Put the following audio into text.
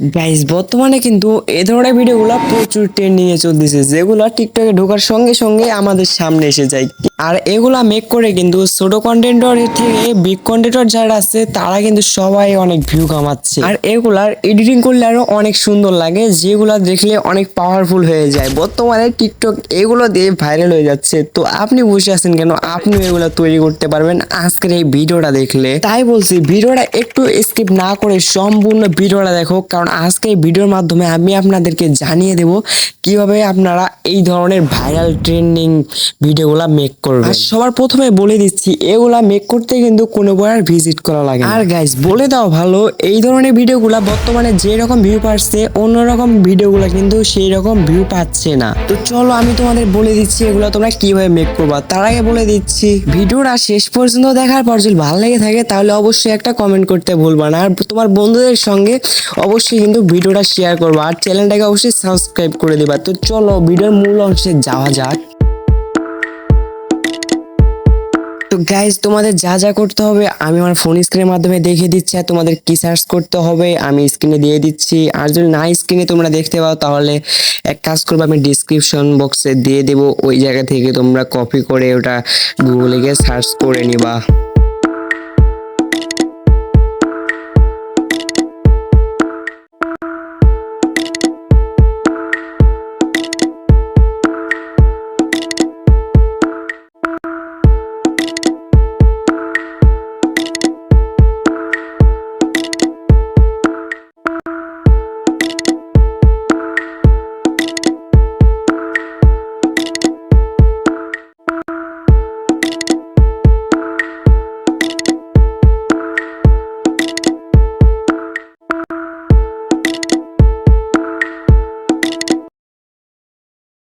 Guys বর্তমানে কিন্তু এ ধরনের ভিডিওগুলো প্রচুর ট্রেন্ডিংয়ে চলতেছে, যেগুলো টিকটকে ঢোকার সঙ্গে সঙ্গে আমাদের সামনে এসে যায়। আর এগুলা মেক করে কিন্তু ছোট কন্টেন্টর থেকে বিগ কন্টেন্টর যারা আছে, তারা কিন্তু সবাই অনেক ভিউ কামাচ্ছে। আর এগুলার এডিটিং করলে আরও অনেক সুন্দর লাগে, যেগুলা দেখলে অনেক পাওয়ারফুল হয়ে যায়। বর্তমানে টিকটক এগুলো দিয়ে ভাইরাল হয়ে যাচ্ছে। তো আপনি বসে আছেন কেন? আপনি এগুলো তৈরি করতে পারবেন। আজকের এই ভিডিওটা দেখলে, তাই বলছি ভিডিওটা একটু স্কিপ না করে সম্পূর্ণ ভিডিওটা দেখো, কারণ আজকে এই ভিডিওর মাধ্যমে আমি আপনাদেরকে জানিয়ে দেব কীভাবে আপনারা এই ধরনের ভাইরাল ট্রেন্ডিং ভিডিওগুলা মেক করবেন। আর সবার প্রথমে বলে দিচ্ছি এগুলা মেক করতে কিন্তু কোনো বার ভিজিট করা লাগে। আর গাইস বলে দাও ভালো এই ধরনের ভিডিওগুলা বর্তমানে যে রকম ভিউ পাচ্ছে অন্যরকম ভিডিওগুলা কিন্তু সেই রকম ভিউ পাচ্ছে না। তো চলো আমি তোমাদের বলে দিচ্ছি এগুলো তোমরা কীভাবে মেক করবা। তার আগে বলে দিচ্ছি ভিডিওটা শেষ পর্যন্ত দেখার পর যদি ভালো লেগে থাকে তাহলে অবশ্যই একটা কমেন্ট করতে ভুলবা না। আর তোমার বন্ধুদের সঙ্গে অবশ্যই কিন্তু ভিডিওটা শেয়ার করবা। আর চ্যানেলটাকে অবশ্যই সাবস্ক্রাইব করে দিবা। তো চলো ভিডিওর মূল অংশে যাওয়া যাক। তো গাইজ তোমাদের যা যা করতে হবে, আমি আমার ফোন স্ক্রিনের মাধ্যমে দেখিয়ে দিচ্ছি আর তোমাদের কি সার্চ করতে হবে, আমি স্ক্রিনে দিয়ে দিচ্ছি। আর যদি না স্ক্রিনে তোমরা দেখতে পাও, তাহলে এক কাজ করব, আমি ডিসক্রিপশন বক্সে দিয়ে দেবো। ওই জায়গা থেকে তোমরা কপি করে ওটা গুগলে গিয়ে সার্চ করে নিবা।